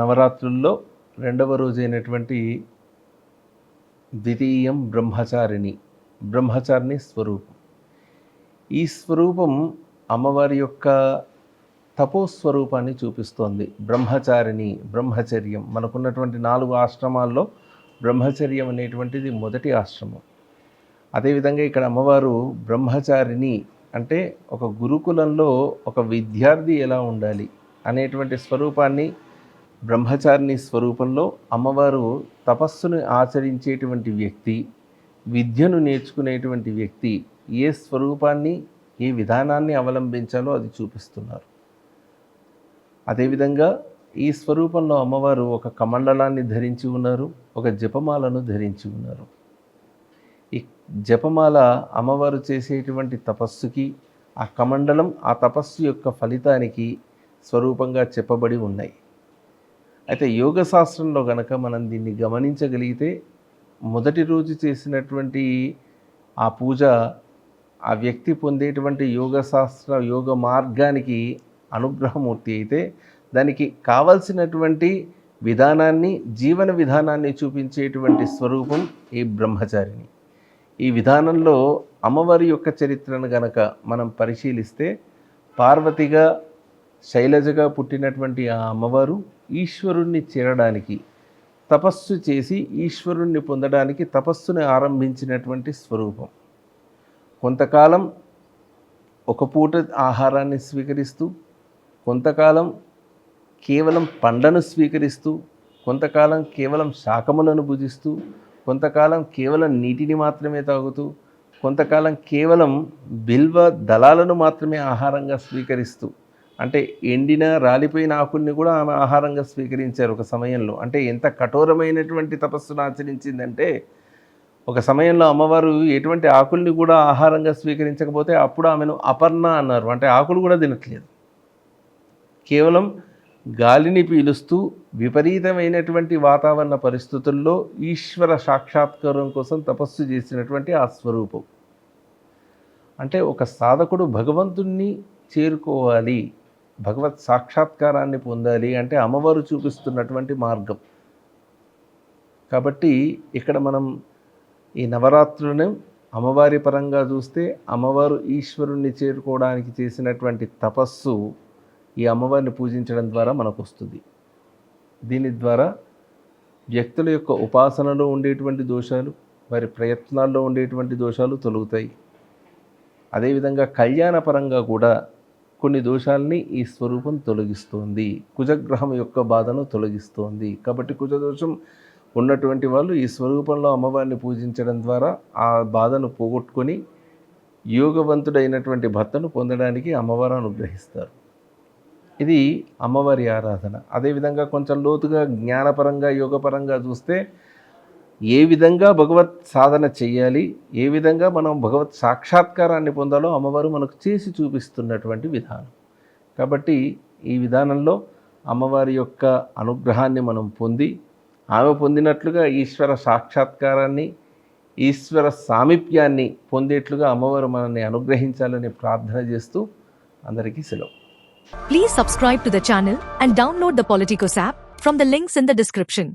నవరాత్రుల్లో రెండవ రోజైనటువంటి ద్వితీయం బ్రహ్మచారిణి బ్రహ్మచారిణి స్వరూపం. ఈ స్వరూపం అమ్మవారి యొక్క తపోస్వరూపాన్ని చూపిస్తోంది. బ్రహ్మచారిణి బ్రహ్మచర్యం మనకున్నటువంటి నాలుగు ఆశ్రమాల్లో బ్రహ్మచర్యం అనేటువంటిది మొదటి ఆశ్రమం. అదేవిధంగా ఇక్కడ అమ్మవారు బ్రహ్మచారిణి అంటే ఒక గురుకులంలో ఒక విద్యార్థి ఎలా ఉండాలి అనేటువంటి స్వరూపాన్ని బ్రహ్మచారిణి స్వరూపంలో అమ్మవారు తపస్సును ఆచరించేటువంటి వ్యక్తి విద్యను నేర్చుకునేటువంటి వ్యక్తి ఏ స్వరూపాన్ని ఏ విధానాన్ని అవలంబించాలో అది చూపిస్తున్నారు. అదేవిధంగా ఈ స్వరూపంలో అమ్మవారు ఒక కమండలాన్ని ధరించి ఉన్నారు ఒక జపమాలను ధరించి ఉన్నారు. ఈ జపమాల అమ్మవారు చేసేటువంటి తపస్సుకి ఆ కమండలం ఆ తపస్సు యొక్క ఫలితానికి స్వరూపంగా చెప్పబడి ఉన్నాయి. అయితే యోగ శాస్త్రంలో గనక మనం దీన్ని గమనించగలిగితే మొదటి రోజు చేసినటువంటి ఆ పూజ ఆ వ్యక్తి పొందేటువంటి యోగ శాస్త్ర యోగ మార్గానికి అనుగ్రహమూర్తి అయితే దానికి కావలసినటువంటి విధానాన్ని జీవన విధానాన్ని చూపించేటువంటి స్వరూపం ఈ బ్రహ్మచారిని ఈ విధానంలో అమ్మవారి యొక్క చరిత్రను గనక మనం పరిశీలిస్తే పార్వతిగా శైలజగా పుట్టినటువంటి ఆ అమ్మవారు ఈశ్వరుణ్ణి చేరడానికి తపస్సు చేసి ఈశ్వరుణ్ణి పొందడానికి తపస్సుని ఆరంభించినటువంటి స్వరూపం. కొంతకాలం ఒక పూట ఆహారాన్ని స్వీకరిస్తూ కొంతకాలం కేవలం పండ్లను స్వీకరిస్తూ కొంతకాలం కేవలం శాకములను భుజిస్తూ కొంతకాలం కేవలం నీటిని మాత్రమే తాగుతూ కొంతకాలం కేవలం బిల్వ దళాలను మాత్రమే ఆహారంగా స్వీకరిస్తూ అంటే ఎండిన రాలిపోయిన ఆకుల్ని కూడా ఆమె ఆహారంగా స్వీకరించారు ఒక సమయంలో. అంటే ఎంత కఠోరమైనటువంటి తపస్సును ఆచరించిందంటే ఒక సమయంలో అమ్మవారు ఎటువంటి ఆకుల్ని కూడా ఆహారంగా స్వీకరించకపోతే అప్పుడు ఆమెను అపర్ణ అన్నారు. అంటే ఆకులు కూడా తినట్లేదు. కేవలం గాలిని పీలుస్తూ విపరీతమైనటువంటి వాతావరణ పరిస్థితుల్లో ఈశ్వర సాక్షాత్కారం కోసం తపస్సు చేసినటువంటి ఆ స్వరూపం. అంటే ఒక సాధకుడు భగవంతుణ్ణి చేరుకోవాలి. భగవత్ సాక్షాత్కారాన్ని పొందాలి అంటే అమ్మవారు చూపిస్తున్నటువంటి మార్గం. కాబట్టి ఇక్కడ మనం ఈ నవరాత్రులను అమ్మవారి పరంగా చూస్తే అమ్మవారు ఈశ్వరుణ్ణి చేరుకోవడానికి చేసినటువంటి తపస్సు ఈ అమ్మవారిని పూజించడం ద్వారా మనకు వస్తుంది దీని ద్వారా వ్యక్తుల యొక్క ఉపాసనలో ఉండేటువంటి దోషాలు వారి ప్రయత్నాల్లో ఉండేటువంటి దోషాలు తొలుగుతాయి. అదేవిధంగా కళ్యాణపరంగా కూడా కొన్ని దోషాల్ని ఈ స్వరూపం తొలగిస్తోంది. కుజగ్రహం యొక్క బాధను తొలగిస్తోంది. కాబట్టి కుజదోషం ఉన్నటువంటి వాళ్ళు ఈ స్వరూపంలో అమ్మవారిని పూజించడం ద్వారా ఆ బాధను పోగొట్టుకొని యోగవంతుడైనటువంటి భర్తను పొందడానికి అమ్మవారు అనుగ్రహిస్తారు. ఇది అమ్మవారి ఆరాధన. అదేవిధంగా కొంచెం లోతుగా జ్ఞానపరంగా యోగపరంగా చూస్తే ఏ విధంగా భగవత్ సాధన చేయాలి ఏ విధంగా మనం భగవత్ సాక్షాత్కారాన్ని పొందాలో అమ్మవారు మనకు చేసి చూపిస్తున్నటువంటి విధానం. కాబట్టి ఈ విధానంలో అమ్మవారి యొక్క అనుగ్రహాన్ని మనం పొంది ఆమె పొందినట్లుగా ఈశ్వర సాక్షాత్కారాన్ని ఈశ్వర సామీప్యాన్ని పొందేట్లుగా అమ్మవారు మనల్ని అనుగ్రహించాలని ప్రార్థన చేస్తూ అందరికీ సెలవు. Please subscribe to the channel and download the Politicos app from the links in the description